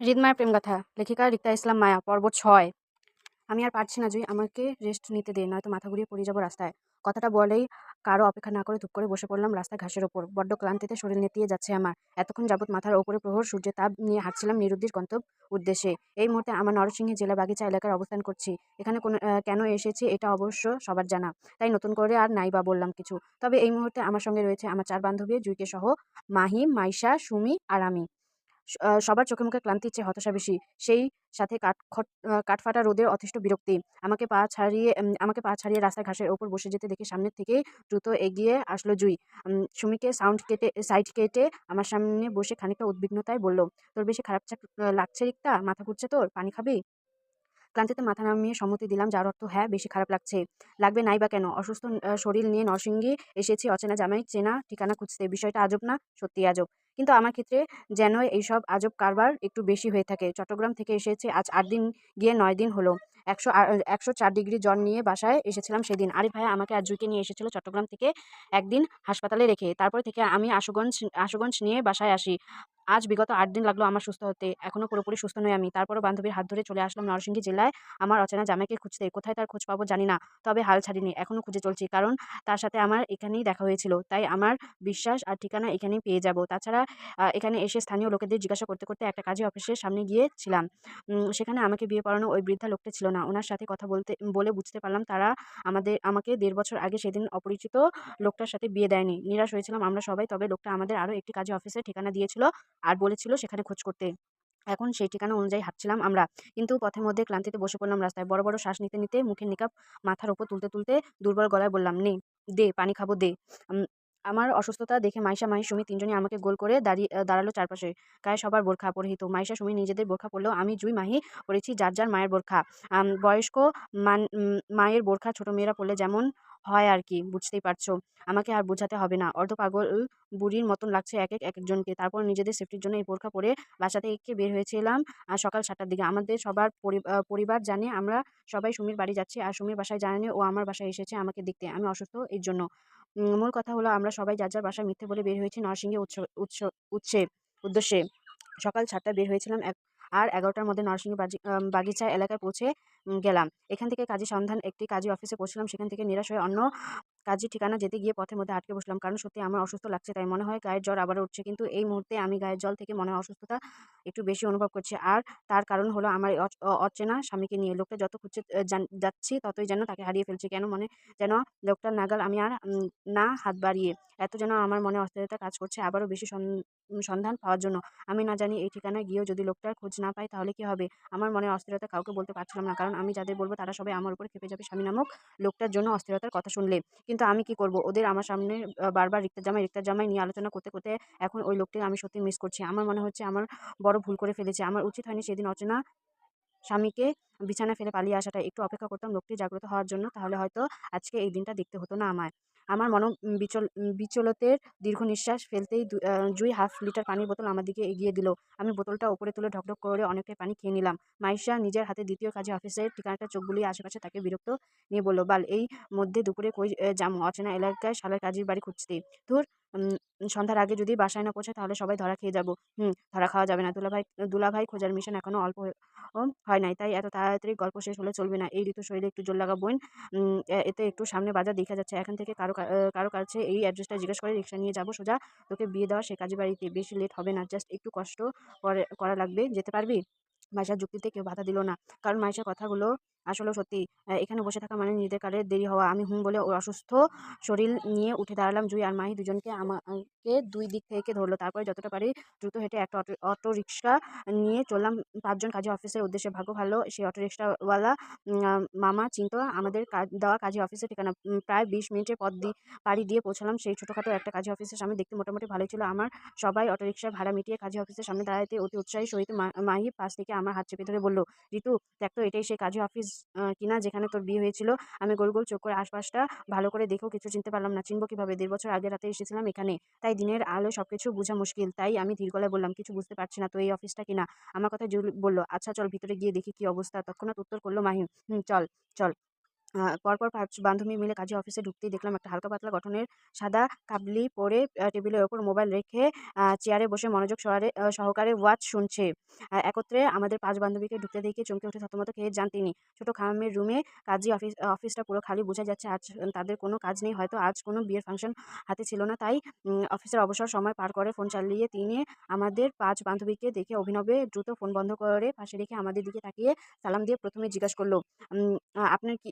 হৃদমায়া প্রেমগাথা লেখিকা রিক্তা ইসলাম মায়া, পর্ব ছয়। আমি আর পারছি না, জুই। আমাকে রেস্ট নিতে দে, নয়তো মাথা ঘুরিয়ে পড়ে যাব রাস্তায়। কথাটা বলেই কারও অপেক্ষা না করে ধুপ করে বসে পড়লাম রাস্তায় ঘাসের ওপর। বড্ড ক্লান্তিতে শরীর নেতিয়ে যাচ্ছে আমার। এতক্ষণ যাবৎ মাথার ওপরে প্রহর সূর্যের তাপ নিয়ে হাঁটছিলাম নিরুদ্দির গন্তব উদ্দেশ্যে। এই মুহূর্তে আমার নরসিংহী জেলা বাগিচা এলাকার অবস্থান করছি। এখানে কোনো কেন এসেছি এটা অবশ্য সবার জানা। তাই নতুন করে আর নাই বা বললাম কিছু। তবে এই মুহূর্তে আমার সঙ্গে রয়েছে আমার চার বান্ধবী, জুইকে সহ মাহি, মাইশা, সুমি আর আমি। সবার চোখে মুখে ক্লান্তি চেয়ে হতাশা বেশি। সেই সাথে কাঠখট কাঠফাটা রোদের অথেষ্ট বিরক্তি। আমাকে পা ছাড়িয়ে আমাকে পা ছাড়িয়ে রাস্তার ঘাসের ওপর বসে যেতে দেখে সামনের থেকেই দ্রুত এগিয়ে আসলো জুই। সুমিকে সাউন্ড কেটে, সাইড কেটে আমার সামনে বসে খানিকটা উদ্বিগ্নতায় বলল, তোর বেশি খারাপ লাগছে রিক্তা? মাথা ঘুরছে তোর? পানি খাবি? ক্লান্তিতে মাথা নামিয়ে সম্মতি দিলাম, যার অর্থ হ্যাঁ বেশি খারাপ লাগছে। লাগবে নাই বা কেন? অসুস্থ শরীর নিয়ে নরসিংদী এসেছি, অচেনা জামাই চেনা ঠিকানা খুঁজতে। বিষয়টা আজব না? সত্যি আজব। কিন্তু আমার ক্ষেত্রে যেন এইসব আজব কারবার একটু বেশি হয়ে থাকে। চট্টগ্রাম থেকে এসেছে আজ আট দিন গিয়ে নয় দিন হলো। একশো একশো চার ডিগ্রি জ্বর নিয়ে বাসায় এসেছিলাম সেদিন। আরে ভাইয়া আমাকে আর জুইকে নিয়ে এসেছিল চট্টগ্রাম থেকে একদিন হাসপাতালে রেখে। তারপর থেকে আমি আশুগঞ্জ আশুগঞ্জ নিয়ে বাসায় আসি। আজ বিগত আট দিন লাগল আমার সুস্থ হতে। এখনও পুরোপুরি সুস্থ নই আমি। তারপরও বান্ধবীর হাত ধরে চলে আসলাম নরসিংদী জেলায়। আমার অচেনা জামাইকে খুঁজতে। কোথায় তার খোঁজ পাবো জানি না। তবে হাল ছাড়িনি। এখনও খুঁজে চলছি। কারণ তার সাথে আমার এখানেই দেখা হয়েছিল। তাই আমার বিশ্বাস আর ঠিকানা এখানেই পেয়ে যাব। তাছাড়া এখানে এসে স্থানীয় লোকেদের জিজ্ঞাসা করতে করতে একটা কাজে অফিসের সামনে গিয়েছিলাম। সেখানে আমাকে বিয়ে পড়ানো ওই বৃদ্ধা লোকটা ছিল না। ওনার সাথে কথা বলতে, বলে বুঝতে পারলাম তারা আমাদের, আমাকে দেড় বছর আগে সেদিন অপরিচিত লোকটার সাথে বিয়ে দেয়নি। নিরাশ হয়েছিলাম আমরা সবাই, তবে লোকটা আমাদের আরও একটি কাজে অফিসের ঠিকানা দিয়েছিল আর বলেছিল সেখানে খোঁজ করতে। এখন সেই ঠিকানা অনুযায়ী হাঁটছিলাম আমরা। কিন্তু পথের মধ্যে ক্লান্তিতে বসে পড়লাম রাস্তায়। বড় বড় শ্বাস নিতে নিতে মুখের নিকাপ মাথার ওপর তুলতে তুলতে দুর্বল গলায় বললাম, নে, দে, পানি খাব, দে। আমার অসুস্থতা দেখে মাইশা মাহি সুমি তিনজনই আমাকে গোল করে দাঁড়িয়ে দাঁড়াল চারপাশে। গায়ে সবার বোরখা পরিহিত। মাইশা সুমি নিজেদের বোরখা পরলেও আমি জুই মাহি পরেছি যার যার মায়ের বোরখা। বয়স্ক মান মায়ের বোরখা ছোট মেয়েরা পরলে যেমন হয় আর কি, বুঝতেই পারছ। আমাকে আর বোঝাতে হবে না। অর্ধ পাগল বুড়ির মতন লাগছে এক এক এক একজনকে। তারপর নিজেদের সেফটির জন্য এই বোরখা পরে বাসা থেকে বের হয়েছিলাম সকাল সাতটার দিকে। আমাদের সবার পরিবার জানে আমরা সবাই সুমির বাড়ি যাচ্ছি, আর সুমির বাসায় জানে ও আমার বাসায় এসেছে আমাকে দেখতে। আমি অসুস্থ এর জন্য। মূল কথা হলো আমরা সবাই যার যার বাসায় মিথ্যে বলে বের হয়েছি নরসিংহে উৎস উৎস উদ্দেশ্যে সকাল সাতটায় বের হয়েছিলাম এক, আর এগারোটার মধ্যে নরসিংহ বাগিচা এলাকায় পৌঁছে গেলাম। এখান থেকে কাজী সন্ধান একটি কাজী অফিসে পৌঁছলাম। সেখান থেকে নিরাশ হয়ে অন্য কাজী ঠিকানা যেতে গিয়ে পথের মধ্যে আটকে বসলাম। কারণ সত্যি আমার অসুস্থ লাগছে, তাই মনে হয় গায়ের জ্বর আবার উঠছে। কিন্তু এই মুহূর্তে আমি গায়ের জল থেকে মনে হয় অসুস্থতা একটু বেশি অনুভব করছি। আর তার কারণ হলো আমার অচেনা স্বামীকে নিয়ে। লোকটা যত খুঁজছে যাচ্ছি ততই যেন তাকে হারিয়ে ফেলছি। কেন মনে, যেন লোকটার নাগাল আমি আর না হাত বাড়িয়ে এত যেন আমার মনে অস্থিরতা কাজ করছে আবারও বেশি সন- সন্ধান পাওয়ার জন্য। আমি না জানি এই ঠিকানায় গিয়েও যদি লোকটার খোঁজ না পাই তাহলে কি হবে? আমার মনে অস্থিরতা কাউকে বলতে পারছিলাম না। কারণ আমি যাদের বলব তারা সবাই আমার উপর খেপে যাবে স্বামী নামক লোকটার জন্য অস্থিরতার কথা শুনলে। কিন্তু আমি কি করব? ওদের আমার সামনে বারবার রিক্তার জামাই রিক্তার জামাই নিয়ে আলোচনা করতে করতে এখন ওই লোকটিকে আমি সত্যি মিস করছি। আমার মনে হচ্ছে আমার বড় ভুল করে ফেলেছে। আমার উচিত হয়নি সেদিন অচেনা স্বামীকে বিছানা ফেলে পালিয়ে আসাটা। একটু অপেক্ষা করতাম লোকটি জাগ্রত হওয়ার জন্য, তাহলে হয়তো আজকে এই দিনটা দেখতে হতো না আমায়। আমার মন বিচল বিচলতের দীর্ঘ নিঃশ্বাস ফেলতেই জুই হাফ লিটার পানির বোতল আমার দিকে এগিয়ে দিল। আমি বোতলটা ওপরে তুলে ঢকঢক করে অনেকটাই পানি খেয়ে নিলাম। মাইশা নিজের হাতে দ্বিতীয় কাজে অফিসের ঠিকানাটা চোখ বুলিয়ে আশেপাশে তাকে বিরক্ত নিয়ে বলল, বাল, এই মধ্যে দুপুরে কই যাম? অচেনা এলাকায় শালার কাজের বাড়ি খুঁজতে ধুর সন্ধ্যার আগে যদি বাসায় না পৌঁছায় তাহলে সবাই ধরা খেয়ে যাব। হুম, ধরা খাওয়া যাবে না। দুলাভাই দুলাভাই খোঁজার মিশন এখনও অল্প হয় নাই। তাই এত তাড়াতাড়ি গল্প শেষ হলে চলবে না। এই ঋতু শরীরে একটু জোর লাগা বোন এতে একটু সামনে বাজার দেখা যাচ্ছে। এখান থেকে কারও কারও কাছে এই অ্যাড্রেসটা জিজ্ঞেস করে রিক্সা নিয়ে যাব সোজা। তোকে বিয়ে দেওয়া সে কাজী বাড়িতে। বেশি লেট হবে না। জাস্ট একটু কষ্ট করা লাগবে। যেতে পারবি? মাইশার যুক্তিতে কেউ বাধা দিল না। কারণ মাইশার কথাগুলো আসলে সত্যি এখানে বসে থাকা মানে নিজেদের কারে দেরি হওয়া। আমি হুম বলে ওর অসুস্থ শরীর নিয়ে উঠে দাঁড়ালাম জুই আর মাহি দুজনকে আমাকে দুই দিক থেকে ধরলো। তারপরে যতটা পারি দ্রুত হেঁটে একটা অটো রিক্সা নিয়ে চললাম। পাঁচজন কাজী অফিসের উদ্দেশ্যে ভাগ্য ভালো সেই অটো রিক্সাওয়ালা মামা চিনতো আমাদের কাজ দেওয়া কাজী অফিসের ঠিকানা। প্রায় বিশ মিনিটের পথ দিয়ে পাড়ি দিয়ে পৌঁছালাম। সেই ছোটোখাটো একটা কাজী অফিসের সামনে দেখতে মোটামুটি ভালোই ছিল। আমার সবাই অটো রিক্সার ভাড়া মিটিয়ে কাজী অফিসের সামনে দাঁড়াতে অতি উৎসাহী। সহিত মাহি পাশ থেকে আমার হাত চেপে ধরে বলল ঋতু দেখ তো এটাই সেই কাজী অফিস কিনা যেখানে তোর বিয়ে হয়েছিল। আমি গোল গোল চোখ করে আশপাশটা ভালো করে দেখেও কিছু চিনতে পারলাম না। চিনবো কীভাবে? দেড় বছর আগে রাতে এসেছিলাম এখানে। তাই দিনের আলো সব কিছু বোঝা মুশকিল। তাই আমি ধীর গলায় বললাম, কিছু বুঝতে পারছি না, তো এই অফিসটা কিনা? আমার কথা জুল বলল আচ্ছা চল ভিতরে গিয়ে দেখি কি অবস্থা। তৎক্ষণাৎ উত্তর করল মাহিম, হুম, চল চল। পরপর ৫ বান্ধবী মিলে কাজী অফিসে ঢুকতেই দেখলাম একটা হালকা পাতলা গঠনের সাদা কাবলি পরে টেবিলের ওপর মোবাইল রেখে চেয়ারে বসে মনোযোগ সহারে সহকারে ওয়াচ শুনছে। একত্রে আমাদের পাঁচ বান্ধবীকে ঢুকতে দেখে চমকে উঠে থতমত খেয়ে যান তিনি। ছোট খামের রুমে কাজী অফিস, অফিসটা পুরো খালি বোঝা যাচ্ছে আজ তাদের কোনো কাজ নেই, হয়তো আজ কোনো বিয়ের ফাংশন হাতে ছিল না তাই অফিসের অবসর সময় পার করে ফোন চালিয়ে তিনি আমাদের পাঁচ বান্ধবীকে দেখে অভিনবে দ্রুত ফোন বন্ধ করে পাশে রেখে আমাদের দিকে তাকিয়ে সালাম দিয়ে প্রথমে জিজ্ঞাস করল আপনার কি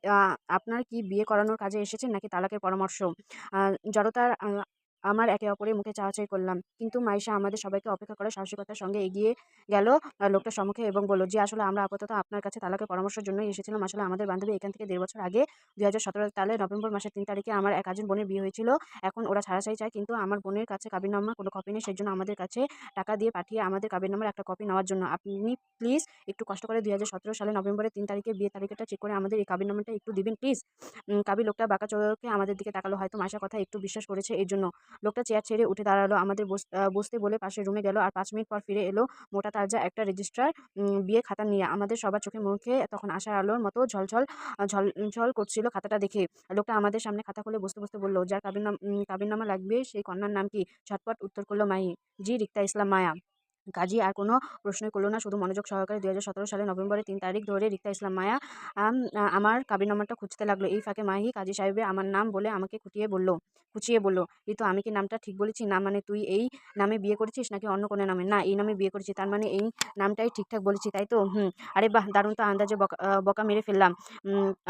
আপনার কি বিয়ে করানোর কাজে এসেছেন নাকি তালাকের পরামর্শ? জড়তার আমার একে অপরের মুখে চাওয়াচাই করলাম। কিন্তু মাইশা আমাদের সবাইকে অপেক্ষা করার সাহসিকতার সঙ্গে এগিয়ে গেল লোকটার সম্মুখে এবং বলল, যে আসলে আমরা আপাতত আপনার কাছে তালাকের পরামর্শের জন্যই এসেছিলাম। আসলে আমাদের বান্ধবী এখান থেকে দেড় বছর আগে ২০১৭ সালে নভেম্বর মাসের তিন তারিখে আমার এক কাজিন বোনের বিয়ে হয়েছিল। এখন ওরা ছাড়াছাড়ি চায় কিন্তু আমার বোনের কাছে কাবিননামার কোনো কপি নেই। সেই জন্য আমাদের কাছে টাকা দিয়ে পাঠিয়ে আমাদের কাবিননামার একটা কপি নেওয়ার জন্য। আপনি প্লিজ একটু কষ্ট করে ২০১৭ সালে নভেম্বরের তিন তারিখে বিয়ে তারিখটা চেক করে আমাদের এই কাবিননামাটা একটু দিবেন প্লিজ। উম কাবি লোকটা বাঁকা চোখে আমাদের দিকে তাকালো। হয়তো মাইশার কথা একটু বিশ্বাস করেছে এজন্য। লোকটা চেয়ার ছেড়ে উঠে দাঁড়াল। আমাদের বস বসতে বলে পাশের রুমে গেল আর পাঁচ মিনিট পর ফিরে এলো মোটা তাজা একটা রেজিস্ট্রার বিয়ে খাতা নিয়ে। আমাদের সবার চোখে মুখে তখন আশার আলোর মতো ঝলঝল ঝলঝল করছিল খাতাটা দেখে। লোকটা আমাদের সামনে খাতা খুলে বসতে, বসতে বলল যার কাবিননাম কাবিন নামা লাগবে সেই কন্যার নাম কি? ঝটপট উত্তর করল মাহি, জি রিক্তা ইসলাম মায়া। কাজী আর কোনো প্রশ্নই করল না। শুধু মনোযোগ সহকারে ২০১৭ সালে নভেম্বরের তিন তারিখ ধরে রিক্তা ইসলাম মায়া আম আমার কাবিননামাটা খুঁজতে লাগল। এই ফাঁকে মাহি কাজী সাহেবে আমার নাম বলে আমাকে খুঁটিয়ে বলল খুঁচিয়ে বলল, ঋতু আমি কি নামটা ঠিক বলেছি? না মানে তুই এই নামে বিয়ে করেছিস নাকি অন্য কোনো নামে? না এই নামে বিয়ে করেছি। তার মানে এই নামটাই ঠিকঠাক বলেছি তাই তো? হুম। আরে বাহ! দারুণ তো আন্দাজে বকা বকা মেরে ফেললাম।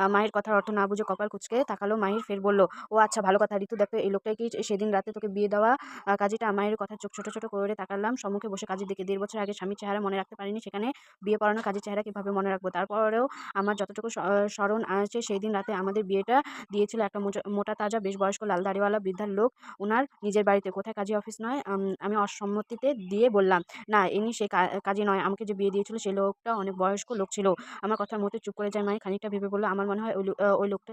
মায়ের কথার অর্থ না বুঝে কপাল কুঁচকে তাকালো মাহির ফের বলল, ও আচ্ছা ভালো কথা। ঋতু দেখতো এই লোকটাই কি সেদিন রাতে তোকে বিয়ে দেওয়া কাজীটা? মাহির কথায় চোখ ছোট, ছোট করে তাকালাম সম্মুখে বসে কাজীর। ১.৫ বছর আগে স্বামীর চেহারা মনে রাখতে পারিনি সেখানে বিয়ে পড়ানো কাজের চেহারা কীভাবে মনে রাখব? তারপরেও আমার যতটুকু স স্মরণ আছে সেই দিন রাতে আমাদের বিয়েটা দিয়েছিল একটা মোটা তাজা বেশ বয়স্ক লাল দাড়িওয়ালা বৃদ্ধার লোক ওনার নিজের বাড়িতে। কোথায় কাজী অফিস নয়? আমি অসম্মতিতে দিয়ে বললাম, না ইনি কা কাজী নয়। আমাকে যে বিয়ে দিয়েছিল সেই লোকটা অনেক বয়স্ক লোক ছিল। আমার কথার মুহূর্তে চুপ করে যায় মাহি। খানিকটা ভেবে বলল, আমার মনে হয় ওই ওই লোকটা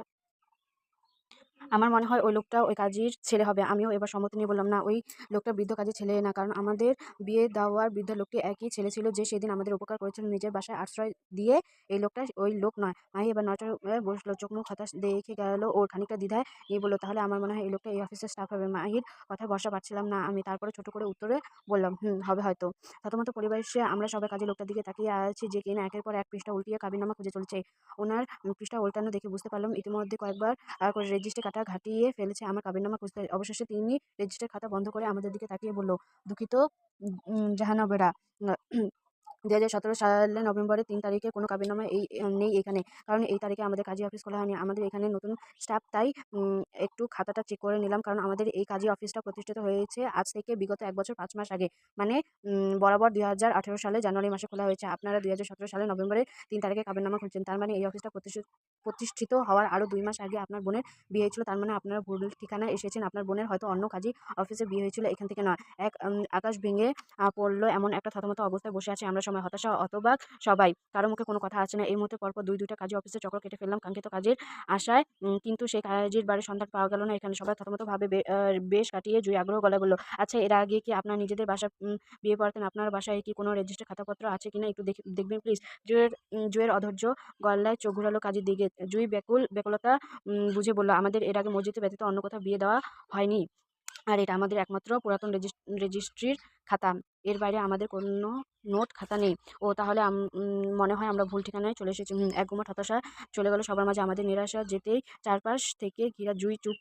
আমার মনে হয় ওই লোকটা ওই কাজীর ছেলে হবে। আমিও এবার সম্মতি নিয়ে বললাম, না ওই লোকটা বৃদ্ধ কাজীর ছেলে না। কারণ আমাদের বিয়ে দেওয়ার বৃদ্ধ লোকটি একই ছেলে ছিল যে সেদিন আমাদের উপকার করেছিল নিজের বাসায় আশ্রয় দিয়ে। এই লোকটা ওই লোক নয়। মাহি এবার হয়ে বসল। চোখ মুখ হতাশ দেখে গেল ওর। খানিকটা দ্বিধায় নিয়ে বলল তাহলে আমার মনে হয় এই লোকটা এই অফিসের স্টাফ হবে। মাহির কথা ভরসা পাচ্ছিলাম না আমি। তারপরে ছোট করে উত্তরে বললাম, হুম হবে হয়তো। থতমত পরিবেশে আমরা সবাই কাজে লোকটার দিকে তাকিয়ে আছি যে কিনা একের পর এক পৃষ্ঠা উল্টিয়ে কাবিনামা খুঁজে চলছে ওনার পৃষ্ঠা উল্টানো দেখে বুঝতে পারলাম ইতিমধ্যে কয়েকবার করে রেজিস্ট্রি কাটা ঘাটিয়ে ফেলেছে আমার কাবিননামা খুঁজতে। অবশেষে তিনি রেজিস্টার খাতা বন্ধ করে আমাদের দিকে তাকিয়ে বলল, দুঃখিত উম জাহানাবেরা ২০১৭ সালের নভেম্বরের তিন তারিখে কোনো কাবিননামা এই নেই এখানে। কারণ এই তারিখে আমাদের কাজী অফিস খোলা হয়নি। আমাদের এখানে নতুন স্টাফ তাই একটু খাতাটা চেক করে নিলাম। কারণ আমাদের এই কাজী অফিসটা প্রতিষ্ঠিত হয়েছে আজ থেকে বিগত এক বছর পাঁচ মাস আগে। মানে বরাবর ২০১৮ সালে জানুয়ারি মাসে খোলা হয়েছে। আপনারা ২০১৭ সালের নভেম্বরের তিন তারিখে কাবিননামা খুঁজছেন। তার মানে এই অফিসটা প্রতিষ্ঠিত প্রতিষ্ঠিত হওয়ার আরও দুই মাস আগে আপনার বোনের বিয়ে হয়েছিল। তার মানে আপনারা ভুল ঠিকানায় এসেছেন। আপনার বোনের হয়তো অন্য কাজী অফিসে বিয়ে হয়েছিল এখান থেকে নয়। এক আকাশ ভেঙে পড়ল এমন একটা থতমত অবস্থায় বসে আছে আমরা সবাই। হতাশা হতবাক সবাই। কারও মুখে কোনো কথা আসছে না। এই মুহূর্তে পরপর ২ ২টা কাজে অফিসে চক্র কেটে ফেললাম কাঙ্ক্ষিত কাজের আশায়। কিন্তু সেই কাজের বাড়ির সন্ধান পাওয়া গেল না এখানে। সবাই থতমতভাবে বেশ কাটিয়ে জুঁই আগ্রহ গলায় বলল, আচ্ছা এর আগে কি আপনার নিজেদের উম বিয়ে পড়াতেন? আপনার বাসায় কি কোনো রেজিস্টার খাতাপত্র আছে কিনা একটু দেখে দেখবেন প্লিজ। জুয়ের জুয়ের অধৈর্য গলায় চোখ ঘুরালো কাজীর দিকে। জুই ব্যাকুল ব্যাকুলতা বুঝে বলল, আমাদের এর আগে মসজিদে ব্যতীত অন্য কোথাও বিয়ে দেওয়া হয়নি। আর এটা আমাদের একমাত্র পুরাতন রেজিস রেজিস্ট্রির খাতা। এর বাইরে আমাদের কোনো নোট খাতা নেই। ও তাহলে মনে হয় আমরা ভুল ঠিকানায় চলে এসেছি। এক গুমোট হতাশা চলে গেল সবার মাঝে। আমাদের নিরাশা যেতেই চারপাশ থেকে ঘিরা জুই চুপ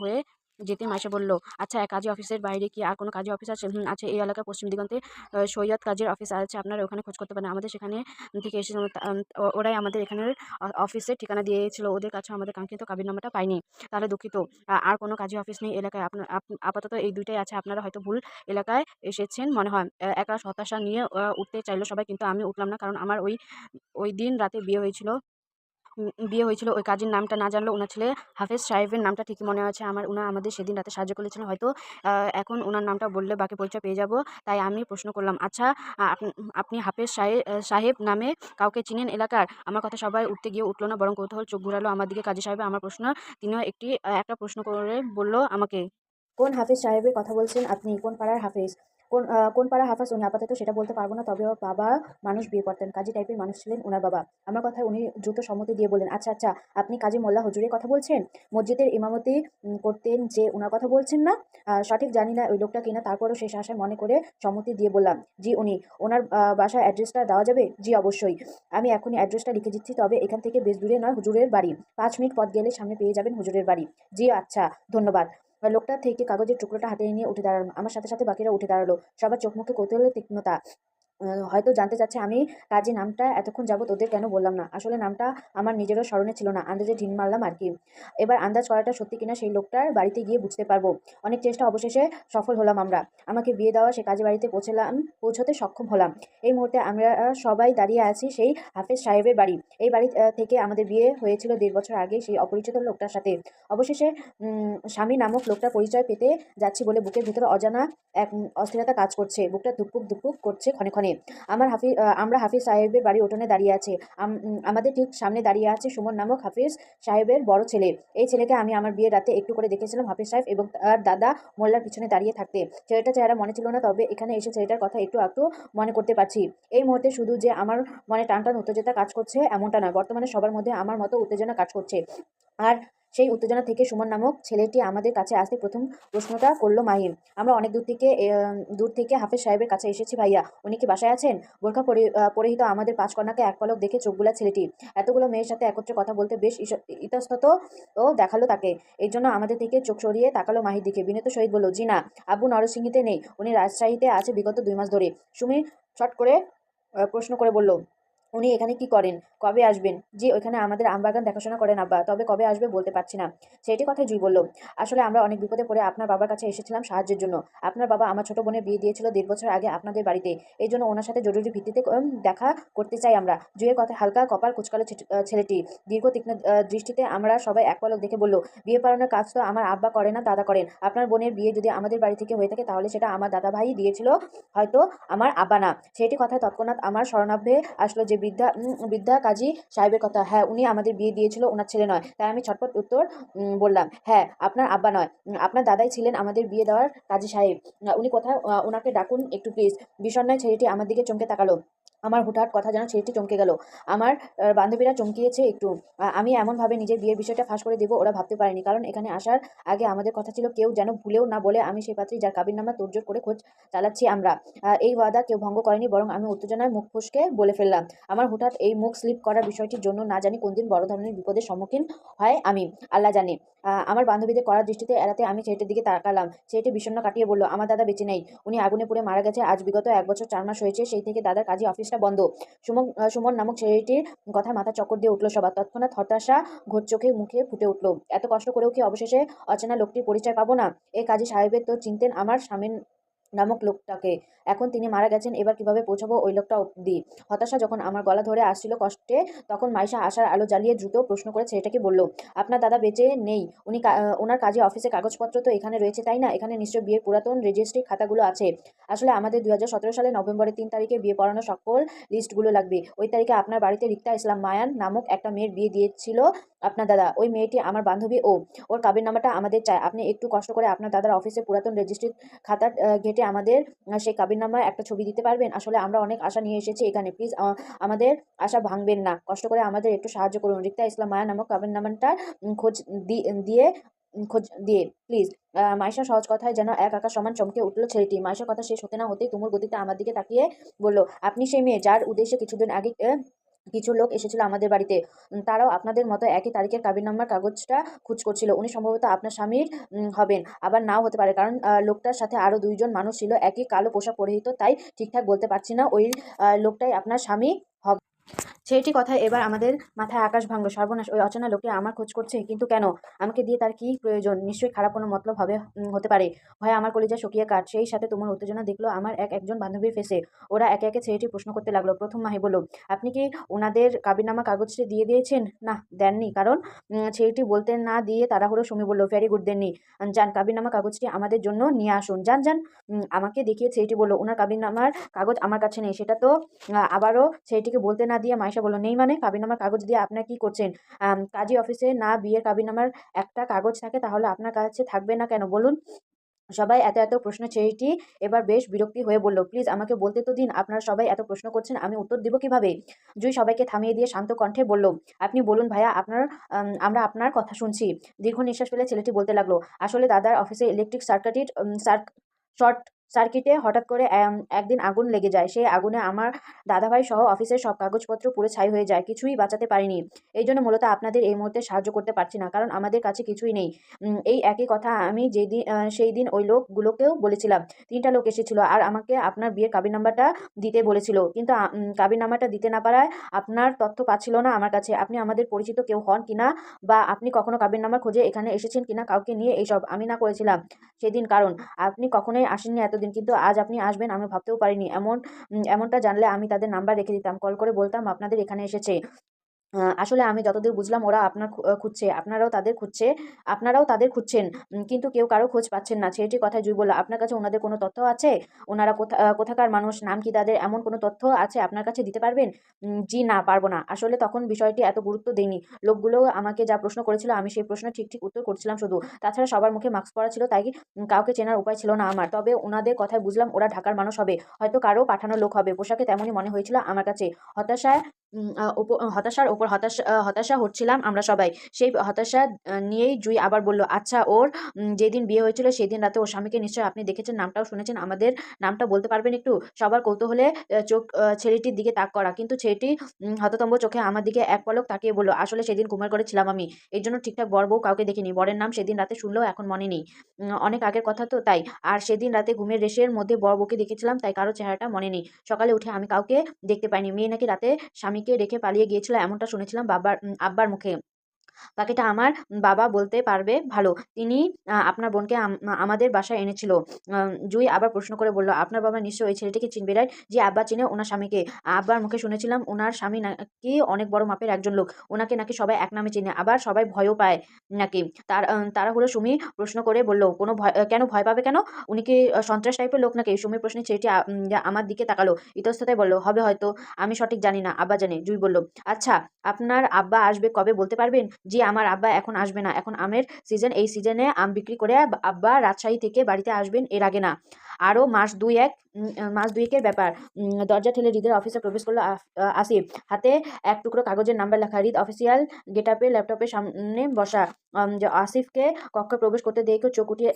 হয়ে যেতেই মাইশা বলল, আচ্ছা কাজী অফিসের বাইরে কি আর কোনো কাজী অফিস আছে? আছে এই এলাকার পশ্চিম দিগন্তে সৈয়দ কাজের অফিস আছে। আপনারা ওখানে খোঁজ করতে পারেন। আমাদের সেখানে থেকে আম ওরাই আমাদের এখানের অফিসের ঠিকানা দিয়েছিল। ওদের কাছে আমাদের কাঙ্ক্ষিত কাবিননামাটা পাইনি। তাহলে দুঃখিত। আর কোনো কাজী অফিস নেই এলাকায়। আপনার আপাতত এই ২ টাই আছে। আপনারা হয়তো ভুল এলাকায় এসেছেন মনে হয়। একা হতাশা নিয়ে উঠতে চাইল সবাই কিন্তু আমি উঠলাম না। কারণ আমার ওই ওই দিন রাতে বিয়ে হয়েছিল। বিয়ে হয়েছিল ওই কাজীর নামটা না জানলো ওনার ছেলে হাফেজ সাহেবের নামটা ঠিকই মনে আছে আমার। উনি আমাদের সেদিন রাতে সাহায্য করেছিলেন। হয়তো এখন ওনার নামটা বললে বাকি পরিচয় পেয়ে যাব। তাই আমি প্রশ্ন করলাম, আচ্ছা আপ আপনি হাফেজ সাহে সাহেব নামে কাউকে চিনেন এলাকার? আমার কথা সবাই উঠতে গিয়ে উঠল না। বরং কৌতূহল চোখ ঘুরালো আমার দিকে। কাজী সাহেব আমার প্রশ্ন তিনিও একটি একটা প্রশ্ন করে বলল আমাকে, কোন হাফেজ সাহেবের কথা বলছেন আপনি? কোন পাড়ার হাফেজ? কোন কোন পাড়া হাফাজ, উনি আপাতত সেটা বলতে পারব না, তবে বাবা মানুষ বিয়ে করতেন, কাজী টাইপের মানুষ ছিলেন ওনার বাবা। আমার কথায় উনি দ্রুত সম্মতি দিয়ে বললেন আচ্ছা আচ্ছা আপনি কাজী মোল্লা হুজুরের কথা বলছেন? মসজিদের ইমামতি করতেন যে ওনার কথা বলছেন না? সঠিক জানি না, ওই লোকটা কিনা, তারপরও শেষ আশায় মনে করে সম্মতি দিয়ে বললাম, জি, উনি, ওনার বাসার অ্যাড্রেসটা দেওয়া যাবে? জি, অবশ্যই। আমি এখনই অ্যাড্রেসটা লিখে দিচ্ছি, তবে এখান থেকে বেশ দূরে নয়, হুজুরের বাড়ি। পাঁচ মিনিট পথ গেলে সামনে পেয়ে যাবেন হুজুরের বাড়ি। জি আচ্ছা ধন্যবাদ। লোকটা থেকে কাগজের টুকরোটা হাতে নিয়ে উঠে দাঁড়াল। আমার সাথে সাথে বাকিরা উঠে দাঁড়াল। সবার চোখ মুখে কৌতূহলের তীক্ষ্ণতা। হয়তো জানতে চাচ্ছে আমি কাজী নামটা এতক্ষণ যাবত ওদের কেন বললাম না। আসলে নামটা আমার নিজেরও স্মরণে ছিল না, আন্দাজে ঢিল মারলাম আর কি। এবার আন্দাজ করাটা সত্যি কিনা সেই লোকটার বাড়িতে গিয়ে বুঝতে পারব। অনেক চেষ্টা অবশেষে সফল হলাম আমরা। আমাকে বিয়ে দেওয়া, সে কাজে বাড়িতে পৌঁছলাম, পৌঁছতে সক্ষম হলাম। এই মুহূর্তে আমরা সবাই দাঁড়িয়ে আছি সেই হাফেজ সাহেবের বাড়ি। এই বাড়ি থেকে আমাদের বিয়ে হয়েছিল দেড় বছর আগে সেই অপরিচিত লোকটার সাথে। অবশেষে স্বামী নামক লোকটার পরিচয় পেতে যাচ্ছি বলে বুকের ভিতরে অজানা এক অস্থিরতা কাজ করছে। বুকটা ধুকপুক ধুকপুক করছে ক্ষণে ক্ষণে। আমার হাফি আহ, আমরা হাফিজ সাহেবের বাড়ি উঠোনে দাঁড়িয়ে আছে। আমাদের ঠিক সামনে দাঁড়িয়ে আছে সুমন নামক হাফিজ সাহেবের বড় ছেলে। এই ছেলেকে আমি আমার বিয়ের রাতে একটু করে দেখেছিলাম হাফিজ সাহেব এবং তার দাদা মোল্লার পিছনে দাঁড়িয়ে থাকতে। ছেলেটার চেহারা মনে ছিল না তবে এখানে এসে ছেলেটার কথা একটু একটু মনে করতে পারছি। এই মুহূর্তে শুধু যে আমার মনে টান টান উত্তেজনা কাজ করছে এমনটা নয়। বর্তমানে সবার মধ্যে আমার মতো উত্তেজনা কাজ করছে। আর সেই উত্তেজনা থেকে সুমন নামক ছেলেটি আমাদের কাছে আসতে প্রথম প্রশ্নটা করল মাহিম আমরা অনেক দূর থেকে দূর থেকে হাফেজ সাহেবের কাছে এসেছি ভাইয়া। উনি কি বাসায় আছেন? বোরখা পরি- পরিহিত আমাদের পাঁচ কন্যাকে এক পলক দেখে চোখগুলা ছেলেটি। এতগুলো মেয়ের সাথে একত্রে কথা বলতে বেশ ইতস্তত ও দেখাল তাকে। এই জন্য আমাদের থেকে চোখ সরিয়ে তাকালো মাহির দিকে। বিনীত সহিত বলল, জি না, আব্বু নরসিংহীতে নেই। উনি রাজশাহীতে আছে বিগত দুই মাস ধরে। সুমি ছট করে প্রশ্ন করে বলল উনি এখানে কি করেন? কবে আসবেন? যে ওইখানে আমাদের আমবাগান দেখাশোনা করেন আব্বা। তবে কবে আসবে বলতে পারছি না। সেটি কথাই জুই বলল। আসলে আমরা অনেক বিপদে পড়ে আপনার বাবার কাছে এসেছিলাম সাহায্যের জন্য। আপনার বাবা আমার ছোট বোনের বিয়ে দিয়েছিল দেড় বছর আগে আপনাদের বাড়িতে। এই জন্য ওনার সাথে জরুরি ভিত্তিতে দেখা করতে চাই আমরা। জুয়ের কথা হালকা কপাল কুচকালো ছেলেটি। দীর্ঘ তীক্ষ্ণ দৃষ্টিতে আমরা সবাই এক পলক দেখে বলল, বিয়ে পালনের কাজ তো আমার আব্বা করে না, দাদা করেন। আপনার বোনের বিয়ে যদি আমাদের বাড়ি থেকে হয়ে থাকে, তাহলে সেটা আমার দাদা ভাই দিয়েছিল, হয়তো আমার আব্বা না। সেটি কথায় তৎক্ষণাৎ আমার স্মরণাভ্যে আসলো যে বৃদ্ধা উম, বৃদ্ধা কাজী সাহেবের কথা। হ্যাঁ উনি আমাদের বিয়ে দিয়েছিল ওনার ছেলে নয়। তাই আমি ছটপট উত্তর বললাম হ্যাঁ আপনার আব্বা নয়। আপনার দাদাই ছিলেন আমাদের বিয়ে দেওয়ার কাজী সাহেব। উনি কোথায় ওনাকে ডাকুন একটু প্লিজ বিষণ্ণায় ছেলেটি আমার দিকে চমকে তাকালো। আমার হুটহাট কথা যেন ছেলেটি চমকে গেল। আমার বান্ধবীরা চমকিয়েছে একটু। আমি এমনভাবে নিজের বিয়ের বিষয়টা ফাঁস করে দেবো, ওরা ভাবতে পারেনি। কারণ এখানে আসার আগে আমাদের কথা ছিল, কেউ যেন ভুলেও না বলে, আমি সেই পাত্রী যার কাবির নামা তোড়জোড় করে খোঁজ চালাচ্ছি আমরা। এই ওয়াদা কেউ ভঙ্গ করেনি, বরং আমি উত্তেজনায় মুখ ফুসকে বলে ফেললাম। আমার হঠাৎ এই মুখ স্লিপ করার বিষয়টির জন্য না জানি কোন দিন বড় ধরনের বিপদের সম্মুখীন হয় আমি। আল্লাহ জানে। আমার বান্ধবীদের করার দৃষ্টিতে এড়াতে আমি ছেলেটির দিকে তাকালাম। ছেলেটি বিষণ্ণ কাটিয়ে বলল, আমার দাদা বেঁচে নেই। উনি আগুনে পুড়ে মারা গেছে। আজ বিগত এক বছর চার মাস হয়েছে, সেই থেকে দাদার কাজী অফিসটা বন্ধ। সুমন সুমন নামক ছেলেটির কথা মাথা চক্কর দিয়ে উঠল সবার। তৎক্ষণাৎ হতাশা ঘোর চোখে মুখে ফুটে উঠল। এত কষ্ট করেও কি অবশেষে অচেনা লোকটির পরিচয় পাবো না? এই কাজী সাহেবের তো চিনতেন আমার স্বামীর নামক লোকটাকে। এখন তিনি মারা গেছেন, এবার কীভাবে পৌঁছাবো ওই লোকটা অব্দি হতাশা যখন আমার গলা ধরে আসছিল কষ্টে, তখন মাইশা আশার আলো জ্বালিয়ে দ্রুত প্রশ্ন করে ছেলেটাকে বলল, আপনার দাদা বেঁচে নেই। উনি ওনার কাজে অফিসে কাগজপত্র তো এখানে রয়েছে, তাই না? এখানে নিশ্চয় বিয়ের পুরাতন রেজিস্ট্রি খাতাগুলো আছে। আসলে আমাদের দু হাজার সতেরো সালে নভেম্বরের তিন তারিখে বিয়ে পড়ানো সকল লিস্টগুলো লাগবে। ওই তারিখে আপনার বাড়িতে রিক্তা ইসলাম মায়ান নামক একটা মেয়ের বিয়ে দিয়েছিল। আপনার দাদা ওই মেয়েটি আমার বান্ধবী ও ওর কাবির নামাটা আমাদের চাই। আপনি একটু কষ্ট করে আপনার দাদার অফিসে পুরাতন রেজিস্ট্রি খাতা আহ, ঘেটে আমাদের সেই কাবির নামার একটা ছবি দিতে পারবেন। আসলে আমরা অনেক আশা নিয়ে এসেছি এখানে। প্লিজ আমাদের আশা ভাঙবেন না। কষ্ট করে আমাদের একটু সাহায্য করুন। রিক্তা ইসলাম মায়া নামক কাবির নামাটা খোঁজ দিয়ে খোঁজ দিয়ে প্লিজ। মাইশা সহজ কথায় যেন এক আকাশ সমান চমকে উঠল ছেলেটি। মাইশার কথা শেষ হতে না হতেই তুমুল গতিতে আমার দিকে তাকিয়ে বলল আপনি সেই মেয়ে যার উদ্দেশ্যে কিছুদিন আগে কিছু লোক এসেছিল আমাদের বাড়িতে। তারাও আপনাদের মতো একই তারিখের কাবির নাম্বার কাগজটা খুঁজ করছিল। উনি সম্ভবত আপনার স্বামীর হবেন। আবার নাও হতে পারে, কারণ লোকটার সাথে আরও দুইজন মানুষ ছিল, একই কালো পোশাক পরিহিত, তাই ঠিকঠাক বলতে পারছি না। ওই লোকটাই আপনার স্বামী হবে ছেলেটি কথায় এবার আমাদের মাথায় আকাশ ভাঙলো। সর্বনাশ, ওই অচেনা লোকটি আমার খোঁজ করছে, কিন্তু কেন? আমাকে দিয়ে তার কি প্রয়োজন? নিশ্চয়ই খারাপ কোনো মতলব হবে হতে পারে। ভয়ে আমার কলিজা শুকিয়ে কাট সেই সাথে তোমার উত্তেজনা দেখল আমার এক একজন বান্ধবীর ফেসে ওরা একে একে ছেলেটি প্রশ্ন করতে লাগল। প্রথম মাহি বলল, আপনি কি ওনাদের কাবিনামা কাগজটি দিয়ে দিয়েছেন? না, দেননি, কারণ ছেলেটি বলতে না দিয়ে তাড়াহুড়ো সুমি বলল ভেরি গুড দেননি। যান কাবিরনামা কাগজটি আমাদের জন্য নিয়ে আসুন। যান যান। আমাকে দেখিয়ে ছেলেটি বলল ওনার কাবিরনামার কাগজ আমার কাছে নেই। সেটা তো আবারও ছেলেটিকে বলতে না দিয়ে মাইশা বলল, নেই মানে কাবিনামার কাগজ দিয়ে আপনার কি করছেন? কাজী অফিসে না বিয়ের কাবিনামার একটা কাগজ থাকে, তাহলে আপনার কাছে থাকবে না কেন? বলুন। সবাই এত এত প্রশ্ন ছেলেটি এবার বেশ বিরক্তি হয়ে বলল, প্লিজ আমাকে বলতে তো দিন, আপনারা সবাই এত প্রশ্ন করছেন, আমি উত্তর দিব কীভাবে? জুই সবাইকে থামিয়ে দিয়ে শান্ত কণ্ঠে বলল, আপনি বলুন ভাইয়া, আপনার আমরা আপনার কথা শুনছি। দীর্ঘ নিঃশ্বাস ফেলে ছেলেটি বলতে লাগল, আসলে দাদার অফিসে ইলেকট্রিক সার্কিট শর্ট সার্কিটে হঠাৎ করে একদিন আগুন লেগে যায়। সেই আগুনে আমার দাদাভাই সহ অফিসের সব কাগজপত্র পুরো ছাই হয়ে যায়। কিছুই বাঁচাতে পারিনি। এই জন্য মূলত আপনাদের এই মুহূর্তে সাহায্য করতে পারছি না কারণ আমাদের কাছে কিছুই নেই। এই একই কথা আমি যেই দিন আহ, সেই দিন ওই লোকগুলোকেও বলেছিলাম। তিনটা লোক এসেছিল আর আমাকে আপনার বিয়ের কাবিন নাম্বারটা দিতে বলেছিল। কিন্তু কাবিন নাম্বারটা দিতে না পারায় আপনার তথ্য পাচ্ছিল না আমার কাছে। আপনি আমাদের পরিচিত কেউ হন কিনা বা আপনি কখনো কাবিন নাম্বার খুঁজে এখানে এসেছেন কিনা কাউকে নিয়ে এইসব আমি না করেছিলাম। সেদিন কারণ আপনি কখনোই আসেননি এতদিন, কিন্তু আজ আপনি আসবেন আমি ভাবতেও পারিনি। এমন এমনটা জানলে আমি তাদের নাম্বার রেখে দিতাম। কল করে বলতাম, আপনাদের এখানে এসেছে। আসলে আমি যতদূর বুঝলাম ওরা আপনার খুঁজছে, আপনারাও তাদের খুঁজছে, আপনারাও তাদের খুঁজছেন কিন্তু কেউ কারও খোঁজ পাচ্ছেন না। ছেলেটির কথায় জুই বলল, আপনার কাছে ওনাদের কোনো তথ্য আছে? ওনারা কোথা কোথাকার মানুষ? নাম কি তাদের? এমন কোনো তথ্য আছে আপনার কাছে দিতে পারবেন? জি না, পারব না। আসলে তখন বিষয়টি এত গুরুত্ব দেইনি লোকগুলো আমাকে যা প্রশ্ন করেছিল, আমি সেই প্রশ্ন ঠিক ঠিক উত্তর করছিলাম শুধু। তাছাড়া সবার মুখে মাস্ক পরা ছিল, তাই কাউকে চেনার উপায় ছিল না আমার। তবে ওনাদের কথায় বুঝলাম ওরা ঢাকার মানুষ হবে। হয়তো কারও পাঠানো লোক হবে, পোশাকে তেমনই মনে হয়েছিল আমার কাছে। হতাশায় হতাশার ওপর হতাশা হতাশা হচ্ছিলাম আমরা সবাই। সেই হতাশা নিয়েই জুই আবার বলল আচ্ছা ওর যেদিন বিয়ে হয়েছিল সেদিন রাতে ওর স্বামীকে নিশ্চয়ই আপনি দেখেছেন, নামটাও শুনেছেন, আমাদের নামটা বলতে পারবেন একটু? সবার কৌতূহলে চোখ ছেলেটির দিকে তাক করা। কিন্তু ছেলেটি হততম্ব চোখে আমার দিকে এক পলক তাকিয়ে বলল, আসলে সেদিন কুমার করে ছিলাম আমি। এই জন্য ঠিকঠাক বর বউ কাউকে দেখিনি। বরের নাম সেদিন রাতে শুনলেও এখন মনে নেই। অনেক আগের কথা তো, তাই। আর সেদিন রাতে ঘুমের রেশের মধ্যে বর বউকে দেখেছিলাম, তাই কারও চেহারাটা মনে নেই। সকালে উঠে আমি কাউকে দেখতে পাইনি। মেয়ে নাকি রাতে স্বামীকে রেখে পালিয়ে গিয়েছিল এমনটা শুনেছিলাম বাবার আব্বার মুখে। বাকিটা আমার বাবা বলতে পারবে ভালো। তিনি আপনার বোনকে আমাদের বাসায় এনেছিল। জুই আবার প্রশ্ন করে বলল, আপনার বাবা নিশ্চয়ই ওই ছেলেটিকে চিনবে রাইট যে আব্বা চিনে ওনার স্বামীকে। আব্বার মুখে শুনেছিলাম, ওনার স্বামী নাকি অনেক বড় মাপের একজন লোক। ওনাকে নাকি সবাই এক নামে চিনে, আবার সবাই ভয়ও পায় নাকি? তার তারা হলো সুমি প্রশ্ন করে বলল, কোনো ভয় কেন ভয় পাবে কেন? উনি কি সন্ত্রাস টাইপের লোক নাকি? সুমির প্রশ্নে ছেলেটি আমার দিকে তাকালো ইতস্ততায় বলল, হবে হয়তো, আমি সঠিক জানি না। আব্বা জানে। জুই বলল আচ্ছা আপনার আব্বা আসবে কবে বলতে পারবেন? জি আমার আব্বা এখন আসবে না। এখন আমের সিজন এই সিজনে আম বিক্রি করে আব্বা রাজশাহী থেকে বাড়িতে আসবেন এর আগে না। আরও মাস দুই এক মাস দুয়েকের ব্যাপার। দরজা ঠেলে হৃদের অফিসে প্রবেশ করল আসিফ। হাতে এক টুকরো কাগজের নাম্বার লেখা হৃদ অফিসিয়াল গেট আপে ল্যাপটপের সামনে বসা। আসিফকে কক্ষে প্রবেশ করতে দেখে চোখ উঠিয়ে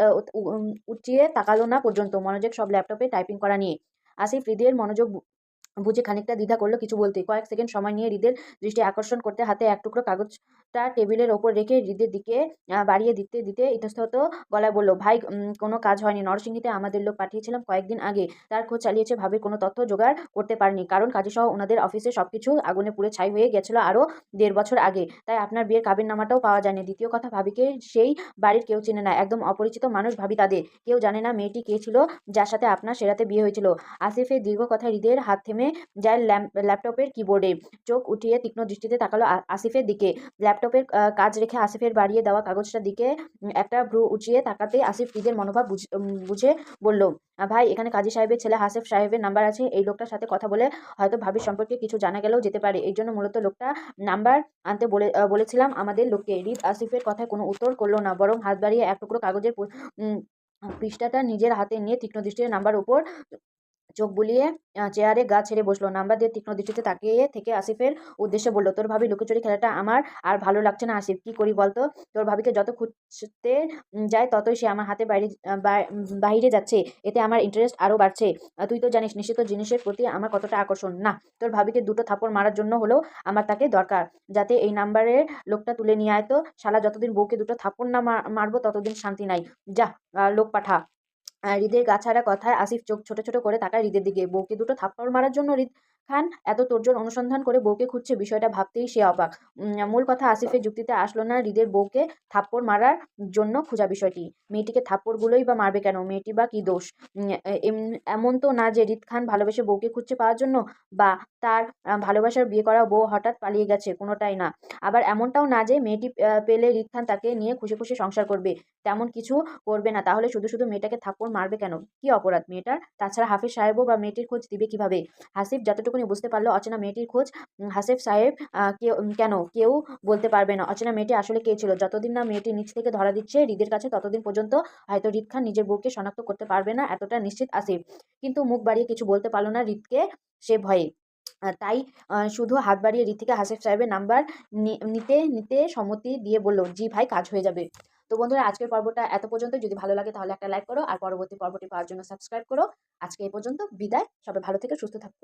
উঠিয়ে তাকালো না পর্যন্ত, মনোযোগ সব ল্যাপটপে টাইপিং করা নিয়ে। আসিফ হৃদের মনোযোগ বুঝে খানিকটা দ্বিধা করল কিছু বলতে। কয়েক সেকেন্ড সময় নিয়ে হৃদের দৃষ্টি আকর্ষণ করতে হাতে এক টুকরো কাগজটা টেবিলের ওপর রেখে হৃদের দিকে বাড়িয়ে দিতে দিতে ইতস্তত গলায় বলল, ভাই কোনো কাজ হয়নি। নরসিংহীতে আমাদের লোক পাঠিয়েছিলাম কয়েকদিন আগে। তার খোঁজ চালিয়েছে ভাবে কোনো তথ্য জোগাড় করতে পারেনি। কারণ কাজী সহ ওনাদের অফিসে সবকিছু আগুনে পুড়ে ছাই হয়ে গেছিল আরও দেড় বছর আগে। তাই আপনার বিয়ের কাবিন নামাটাও পাওয়া যায়নি। দ্বিতীয় কথা, ভাবিকে সেই বাড়ির কেউ চেনে না। একদম অপরিচিত মানুষ ভাবি তাদের। কেউ জানে না মেয়েটি কে ছিল যার সাথে আপনার সেরাতে বিয়ে হয়েছিল। আসিফের দীর্ঘ কথা হৃদের হাত থেমে যায় ল্যাপটপের কিবোর্ডে। চোখ উঠিয়ে তীক্ষ্ণ দৃষ্টিতে তাকালো আসিফের দিকে। ল্যাপটপের কাজ রেখে আসিফের বাড়িয়ে দেওয়া কাগজটার দিকে একটা ভ্রু উঁচিয়ে তাকাতে আসিফ হৃদের মনোভাব বুঝ- বলল ভাই, এখানে কাজী সাহেবের ছেলে হাসিফ সাহেবের নাম্বার আছে, এই লোকটার সাথে কথা বলে হয়তো ভাবির সম্পর্কে কিছু জানা গেলেও যেতে পারে। এই জন্য মূলত লোকটা নাম্বার আনতে বলে বলেছিলাম আমাদের লোককে। হৃদ আসিফের কথায় কোনো উত্তর করল না, বরং হাত বাড়িয়ে এক টুকরো কাগজের পৃষ্ঠাটা নিজের হাতে নিয়ে তীক্ষ্ণ দৃষ্টিতে নাম্বার উপর চোখ বুলিয়ে চেয়ারে গা ছেড়ে বসল। নাম্বার দিয়ে তীক্ষ্ণ দৃষ্টিতে তাকিয়ে থেকে আসিফের উদ্দেশ্যে বলল, তোর ভাবি লুকোচুরি খেলাটা আমার আর ভালো লাগছে না আসিফ, কি করি বলতো? তোর ভাবিকে যত খুঁজতে যায় ততই সে আমার হাতে বাইরে বাইরে যাচ্ছে। এতে আমার ইন্টারেস্ট আরও বাড়ছে। তুই তো জানিস নিশ্চিত জিনিসের প্রতি আমার কতটা আকর্ষণ। না, তোর ভাবিকে দুটো থাপড় মারার জন্য হলেও আমার তাকে দরকার। যাতে এই নাম্বারের লোকটা তুলে নিয়ে আয় তো। শালা, যতদিন বউকে দুটো থাপড় না মারবো ততদিন শান্তি নাই। যা লোক পাঠা। হৃদের গাছারা কথায় আসিফ চোখ ছোট ছোট করে তাকায় হৃদের দিকে। বউকে দুটো থাপ্পড় মারার জন্য হৃদ খান এত তোরজোর অনুসন্ধান করে বউকে খুঁজছে বিষয়টা ভাবতেই সে অবাক। মূল কথা আসিফের যুক্তিতে আসলো না হৃদের বউকে থাপ্পড় মারার জন্য খোঁজা বিষয়টি। মেয়েটিকে থাপ্পড়গুলোই বা মারবে কেন? মেয়েটি বা কি দোষ? এম- এমন তো না যে হৃদ খান ভালোবেসে বউকে খুঁজছে পাওয়ার জন্য বা তার ভালোবাসার বিয়ে করা বউ হঠাৎ পালিয়ে গেছে কোনোটাই না। আবার এমনটাও না যে মেয়েটি পেলে হৃদ খান তাকে নিয়ে খুশি খুশি সংসার করবে। তেমন কিছু করবে না। তাহলে শুধু শুধু মেয়েটাকে থাপ্পড় মারবে কেন? কি অপরাধ? মেয়েটার? তাছাড়া হাফিজ সাহেবও বা মেয়েটির খোঁজ দিবে কীভাবে? হাসিফ যতটুকু তখনই বুঝতে পারল অচেনা মেয়েটির খোঁজ। হাসেফ সাহেব কেউ কেন? কেউ বলতে পারবে না। অচেনা মেয়েটি আসলে কে ছিল? যতদিন না মেয়েটি নিচ থেকে ধরা দিচ্ছে, হৃদের কাছে ততদিন পর্যন্ত হয়তো হৃদ খান নিজের বউকে শনাক্ত করতে পারবে না, এতটা নিশ্চিত আসিফ। কিন্তু মুখ বাড়িয়ে কিছু বলতে পারল না হৃদকে, সে ভয়ে। তাই শুধু হাত বাড়িয়ে ঋতিকা হাসিফ সাহেবের নাম্বার নিতে নিতে সম্মতি দিয়ে বলল, জি ভাই, কাজ হয়ে যাবে। তো বন্ধুরা, আজকের পর্বটা এত পর্যন্ত। যদি ভালো লাগে তাহলে একটা লাইক করো, আর পরবর্তী পর্বটি পাওয়ার জন্য সাবস্ক্রাইব করো। আজকে এই পর্যন্ত, বিদায়। সবাই ভালো থেকে, সুস্থ থাকব